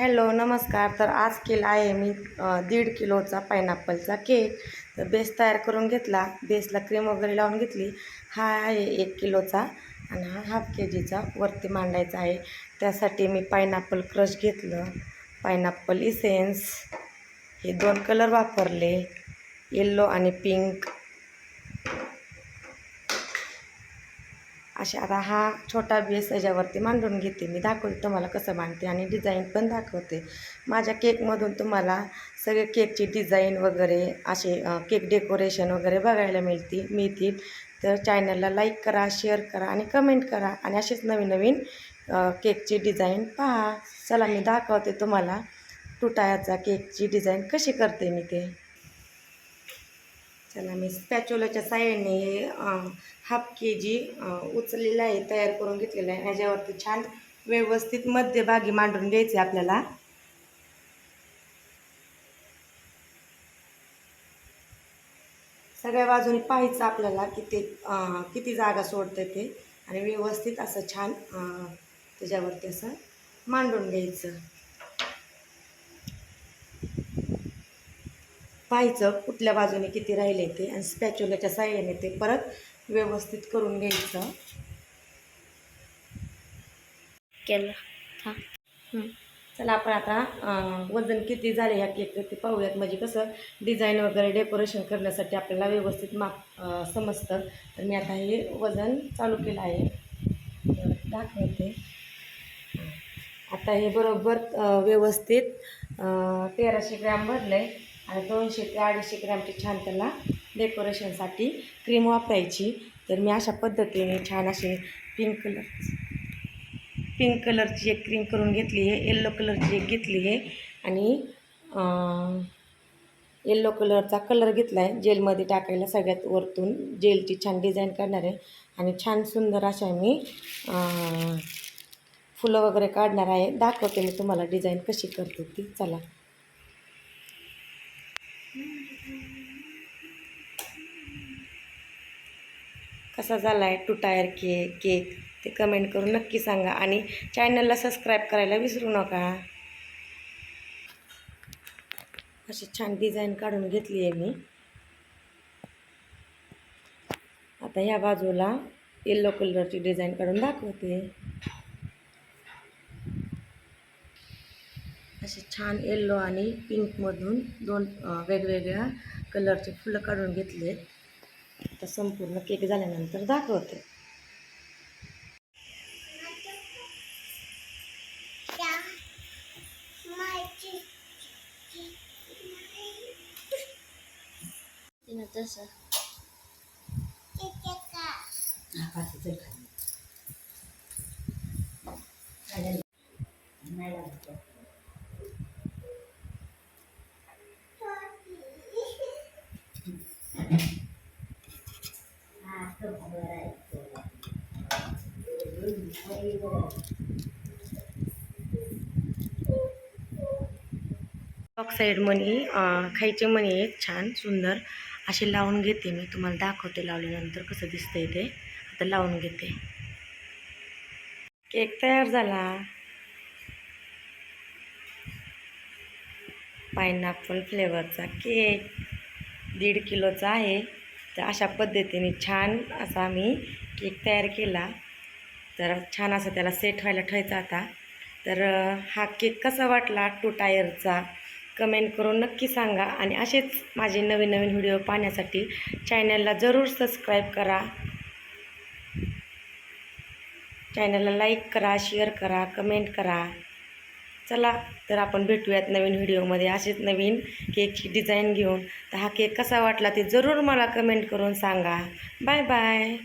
Hello नमस्कार. तर आज केला आहे मी दीड किलोचा पायनॅपलचा केक तर बेस तयार करून घेतला. बेसला क्रीम वगैरे लावून घेतली. हा आहे एक किलोचा आणि हा हाफ के जीचा वरती मांडायचा आहे. त्यासाठी मी पायनॅपल क्रश घेतलं. पायनॅपल इसेन्स हे दोन कलर वापरले. येल्लो आणि पिंक अशा आता हा छोटा बेस याच्यावरती मांडून घेते. मी दाखवते तुम्हाला कसं मांडते आणि डिझाईन पण दाखवते. माझ्या केकमधून तुम्हाला सगळे केकची डिझाईन वगैरे असे केक डेकोरेशन वगैरे बघायला मिळतील मिळतील. तर चॅनलला लाईक करा शेअर करा आणि कमेंट करा आणि असेच नवीन नवीन केकची डिझाईन पहा. चला मी दाखवते तुम्हाला टुटायाचा केकची डिझाईन कशी करते मी ते. चला मी स्पॅच्युलाच्या साह्याने हे हाफ के जी उचललेलं आहे तयार करून घेतलेलं आहे. ह्याच्यावरती छान व्यवस्थित मध्यभागी मांडून घ्यायचे आपल्याला. सगळ्या बाजूने पाहायचं आपल्याला की ते किती जागा सोडतं ते. आणि व्यवस्थित असं छान त्याच्यावरती असं मांडून घ्यायचं. पाहायचं कुठल्या बाजूने किती राहिले ते आणि स्पॅच्युलाच्या साह्याने ते परत व्यवस्थित करून घ्यायचं. केलं. हा. चला आपण आता वजन किती झाले ह्या केकचं ते पाहूयात. म्हणजे कसं डिझाईन वगैरे डेकोरेशन करण्यासाठी आपल्याला व्यवस्थित माप समजतं. तर मी आता हे वजन चालू केलं आहे. दाखवते. आता हे बरोबर व्यवस्थित तेराशे ग्रॅम भरलं आहे आणि दोनशे ते अडीचशे ग्रॅमची छान त्याला डेकोरेशनसाठी क्रीम वापरायची. तर मी अशा पद्धतीने छान अशी पिंक कलर पिंक कलरची एक क्रीम करून घेतली आहे. येल्लो कलरची एक घेतली आहे. आणि येल्लो कलरचा कलर घेतला आहे जेलमध्ये टाकायला सगळ्यात वरतून जेलची छान डिझाईन करणार आहे. आणि छान सुंदर अशा मी फुलं वगैरे काढणार आहे. दाखवते मी तुम्हाला डिझाईन कशी करते ती. चला. कसा झाला आहे टू टायर केक केक? ते कमेंट करून नक्की सांगा. आणि चॅनलला सबस्क्राईब करायला विसरू नका. अशी छान डिझाईन काढून घेतली आहे मी. आता ह्या बाजूला येल्लो कलरची डिझाईन काढून दाखवते. असे छान येल्लो आणि पिंकमधून दोन वेगवेगळ्या कलरचे फुलं काढून घेतले आता संपूर्ण केक झाल्यानंतर दाखवते. तसं. बॉक्स साईड मणी खायचे मणी आहेत छान सुंदर. असे लावून घेते मी. तुम्हाला दाखवते लावल्यानंतर कसं दिसतंय ते. आता लावून घेते. केक तयार झाला. पायनॅपल फ्लेवरचा केक. दीड किलोचा आहे. तर अशा पद्धतीने छान असा मी केक तयार केला. तर छान असं त्याला सेट व्हायला ठेवायचा आता. तर हा केक कसा वाटला टू टायरचा? कमेंट करून नक्की सांगा आणि असेच माझे नवीन नवीन व्हिडिओ पाहण्यासाठी चॅनलला जरूर सबस्क्राईब करा. चॅनलला लाईक करा शेअर करा कमेंट करा. चला तर आपण भेटूयात नवीन व्हिडिओमध्ये. असेच नवीन केकची डिझाईन घेऊन. तर हा केक कसा वाटला ते जरूर मला कमेंट करून सांगा. Bye bye